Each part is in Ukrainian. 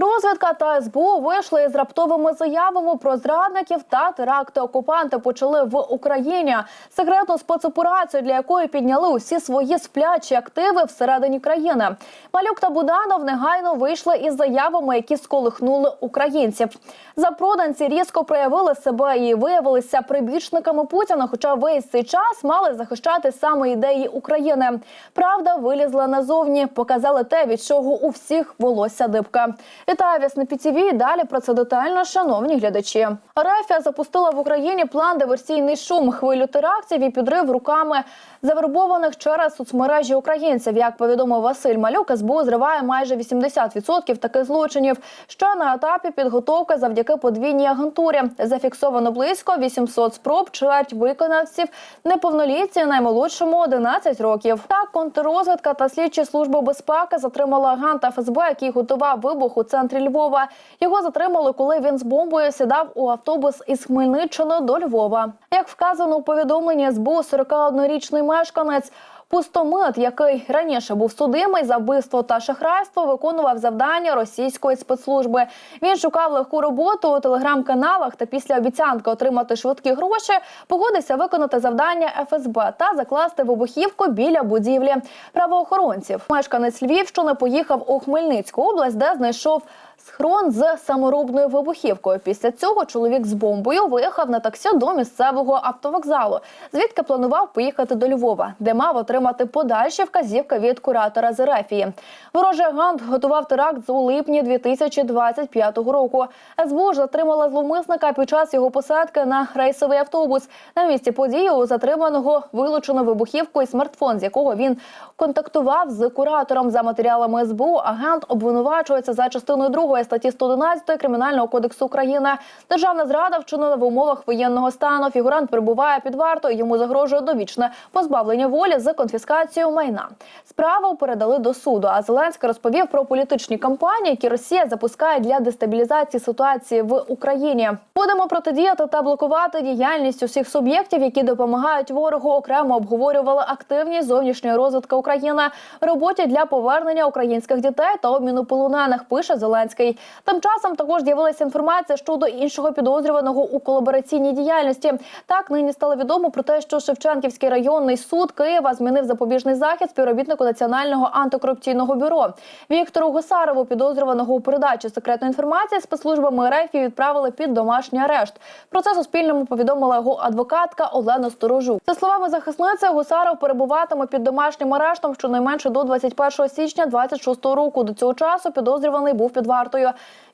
Розвідка та СБУ вийшли із раптовими заявами про зрадників та теракти. Окупанти почали в Україні секретну спецоперацію, для якої підняли усі свої сплячі активи всередині країни. Малюк та Буданов негайно вийшли із заявами, які сколихнули українців. Запроданці різко проявили себе і виявилися прибічниками Путіна. Хоча весь цей час мали захищати саме ідеї України. Правда вилізла назовні, показали те, від чого у всіх волосся дибка. Вітаю вас на ПІТІВІ. Далі про це детально, шановні глядачі. Рафія запустила в Україні план диверсійний шум, хвилю терактів і підрив руками завербованих через соцмережі українців. Як повідомив Василь Малюк, СБУ зриває майже 80% таких злочинів. Що на етапі підготовки завдяки подвійній агентурі зафіксовано близько 800 спроб чверть виконавців неповнолітні наймолодшому 11 років. Так контррозвідка та слідчі служби безпеки затримали агента ФСБ, який готував вибух у центрі Львова. Його затримали, коли він з бомбою сідав у автобус із Хмельниччини до Львова. Як вказано у повідомленні СБУ, 41-річний мешканець. Пустомит, який раніше був судимий за вбивство та шахрайство, виконував завдання російської спецслужби. Він шукав легку роботу у телеграм-каналах та після обіцянки отримати швидкі гроші погодився виконати завдання ФСБ та закласти вибухівку біля будівлі правоохоронців. Мешканець Львівщини поїхав у Хмельницьку область, де знайшов схрон з саморобною вибухівкою. Після цього чоловік з бомбою виїхав на таксі до місцевого автовокзалу, звідки планував поїхати до Львова, де мав отримати подальші вказівки від куратора з Ерефії. Ворожий агент готував теракт з у липні 2025 року. СБУ ж затримала зловмисника під час його посадки на рейсовий автобус. На місці події у затриманого вилучено вибухівку і смартфон, з якого він контактував з куратором. За матеріалами СБУ агент обвинувачується за частиною 2 статті 111 кримінального кодексу України. Державна зрада вчинена в умовах воєнного стану. Фігурант перебуває під вартою. Йому загрожує довічне позбавлення волі з конфіскацією майна. Справу передали до суду. А Зеленський розповів про політичні кампанії, які Росія запускає для дестабілізації ситуації в Україні. Будемо протидіяти та блокувати діяльність усіх суб'єктів, які допомагають ворогу. Окремо обговорювали активність зовнішньої розвитки України роботі для повернення українських дітей та обміну полонених. Пише Зеленський. Тим часом також з'явилася інформація щодо іншого підозрюваного у колабораційній діяльності. Так нині стало відомо про те, що Шевченківський районний суд Києва змінив запобіжний захід співробітнику Національного антикорупційного бюро Віктору Гусарову, підозрюваного у передачі секретної інформації спецслужбами РФ відправили під домашній арешт. Про це Суспільному повідомила його адвокатка Олена Сторожук. За словами захисниці, Гусаров перебуватиме під домашнім арештом щонайменше до 21 січня 26 року. До цього часу підозрюваний був під вартою.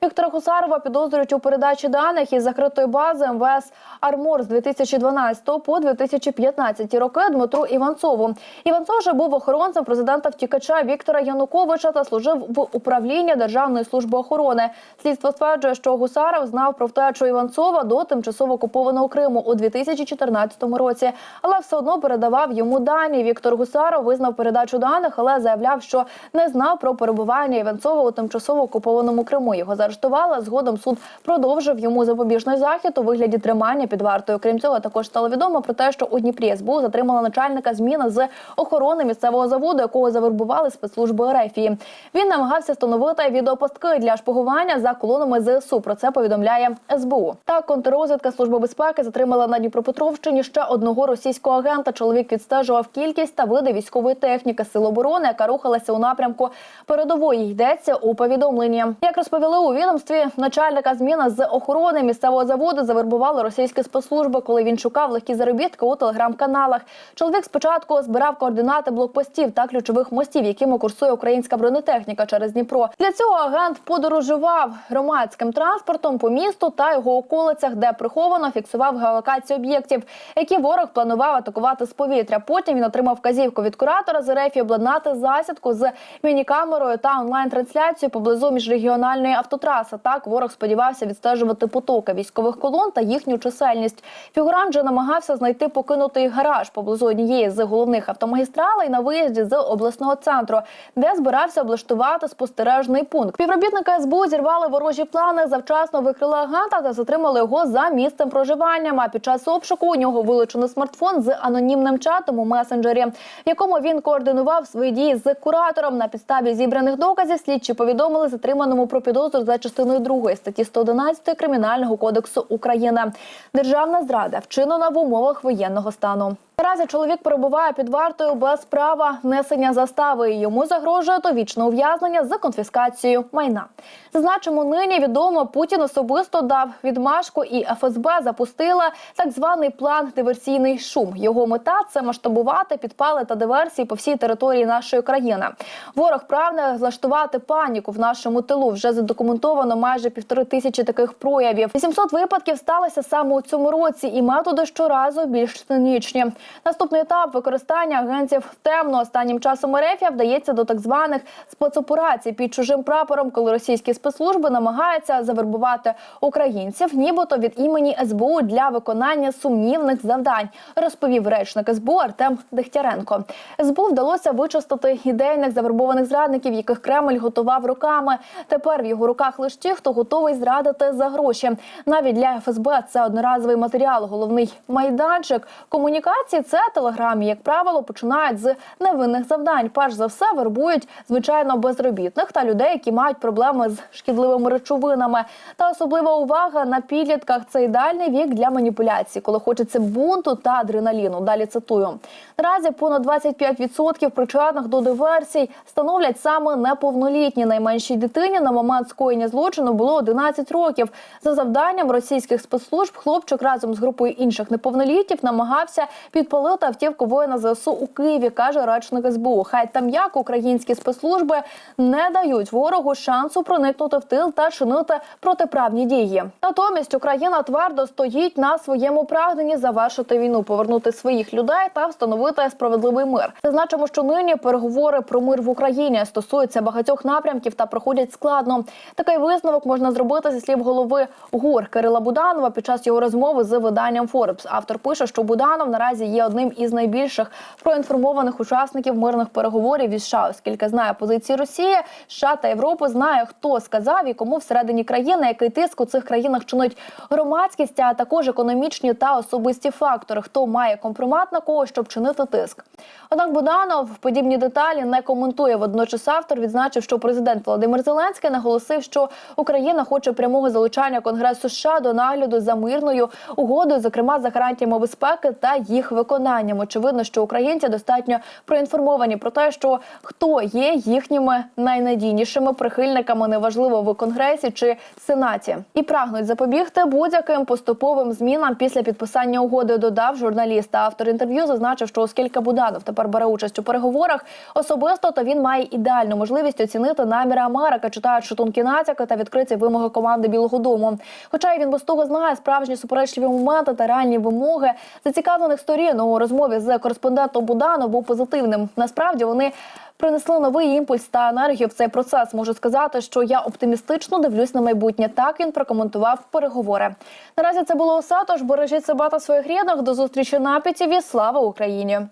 Віктора Гусарова підозрюють у передачі даних із закритої бази МВС Армор з 2012 по 2015 роки Дмитру Іванцову. Іванцов вже був охоронцем президента втікача Віктора Януковича та служив в управлінні Державної служби охорони. Слідство стверджує, що Гусаров знав про втечу Іванцова до тимчасово окупованого Криму у 2014 році, але все одно передавав йому дані. Віктор Гусаров визнав передачу даних, але заявляв, що не знав про перебування Іванцова у тимчасово окупованому Криму. Його заарештували. Згодом суд продовжив йому запобіжний захід у вигляді тримання під вартою. Крім цього, також стало відомо про те, що у Дніпрі СБУ затримала начальника зміни з охорони місцевого заводу, якого завербували спецслужби Рефії. Він намагався встановити відеопостки для шпигування за колонами ЗСУ. Про це повідомляє СБУ. Так, контррозвідка служби безпеки затримала на Дніпропетровщині ще одного російського агента. Чоловік відстежував кількість та види військової техніки сил оборони, яка рухалася у напрямку передової. Йдеться у повідомленні. Як розповіли у відомстві, начальника зміна з охорони місцевого заводу завербували російські спецслужби, коли він шукав легкі заробітки у телеграм-каналах. Чоловік спочатку збирав координати блокпостів та ключових мостів, якими курсує українська бронетехніка через Дніпро. Для цього агент подорожував громадським транспортом по місту та його околицях, де приховано фіксував геолокацію об'єктів, які ворог планував атакувати з повітря. Потім він отримав вказівку від куратора з РФ обладнати засідку з мінікамерою та онлайн-трансляцією поблизу міжрегіональної автотраси. час атак ворог сподівався відстежувати потоки військових колон та їхню чисельність. Фігурант же намагався знайти покинутий гараж поблизу однієї з головних автомагістралей на виїзді з обласного центру, де збирався облаштувати спостережний пункт. Співробітники СБУ зірвали ворожі плани, завчасно викрили агента та затримали його за місцем проживання. А під час обшуку у нього вилучено смартфон з анонімним чатом у месенджері, в якому він координував свої дії з куратором. На підставі зібраних доказів слідчі повідомили затриманому про підозру за частиною 2 статті 111 кримінального кодексу України. Державна зрада вчинена в умовах воєнного стану. Наразі чоловік перебуває під вартою без права несення застави. Йому загрожує довічне ув'язнення з конфіскацією майна. Зазначимо, нині відомо Путін особисто дав відмашку, і ФСБ запустила так званий план диверсійний шум. Його мета це масштабувати підпали та диверсії по всій території нашої країни. Ворог прагне влаштувати паніку в нашому тилу. Вже задокументовано майже півтори тисячі таких проявів. 800 випадків сталося саме у цьому році, і методи щоразу більш цинічні. Наступний етап використання агентів темно останнім часом РФ вдається до так званих спецоперацій під чужим прапором, коли російські спецслужби намагаються завербувати українців, нібито від імені СБУ для виконання сумнівних завдань, розповів речник СБУ Артем Дегтяренко. СБУ вдалося вичистити ідейних завербованих зрадників, яких Кремль готував руками. Тепер в його руках лише ті, хто готовий зрадити за гроші. Навіть для ФСБ це одноразовий матеріал, головний майданчик комунікації. Це телеграмі, як правило, починають з невинних завдань. Перш за все вербують звичайно безробітних та людей, які мають проблеми з шкідливими речовинами. Та особлива увага на підлітках це ідеальний вік для маніпуляцій, коли хочеться бунту та адреналіну. Далі цитую наразі понад 25% причетних до диверсій становлять саме неповнолітні. Найменшій дитині на момент скоєння злочину було 11 років. За завданням російських спецслужб хлопчик разом з групою інших неповнолітнів намагався підпалити автівку воїна ЗСУ у Києві, каже речник СБУ. Хай там як українські спецслужби не дають ворогу шансу проникнути в тил та чинити протиправні дії. Натомість Україна твердо стоїть на своєму прагненні завершити війну, повернути своїх людей та встановити справедливий мир. Зазначимо, що нині переговори про мир в Україні стосуються багатьох напрямків та проходять складно. Такий висновок можна зробити зі слів голови ГУР Кирила Буданова під час його розмови з виданням Forbes. Автор пише, що Буданов наразі є одним із найбільших проінформованих учасників мирних переговорів із США, оскільки знає позиції Росії, США та Європи, знає хто сказав і кому всередині країни, який тиск у цих країнах чинить громадськість, а також економічні та особисті фактори, хто має компромат на кого, щоб чинити тиск. Однак Буданов подібні деталі не коментує. Водночас автор відзначив, що президент Володимир Зеленський наголосив, що Україна хоче прямого залучання Конгресу США до нагляду за мирною угодою, зокрема за гарантіями безпеки та їх виконанням. Очевидно, що українці достатньо проінформовані про те, що хто є їхніми найнадійнішими прихильниками, неважливо в конгресі чи сенаті, і прагнуть запобігти будь-яким поступовим змінам після підписання угоди. Додав журналіст. Автор інтерв'ю зазначив, що оскільки Буданов тепер бере участь у переговорах особисто, то він має ідеальну можливість оцінити наміри Америки, читаючи тонкі натяки та відкриті вимоги команди Білого Дому. Хоча й він без того знає справжні суперечливі моменти та реальні вимоги зацікавлених сторін у розмові з кореспондентом Будану був позитивним. Насправді вони. Принесли новий імпульс та енергію в цей процес. Можу сказати, що я оптимістично дивлюсь на майбутнє. Так він прокоментував переговори. Наразі це було усе. Тож бережіть себе та своїх рідних. До зустрічі на пітіві. Слава Україні!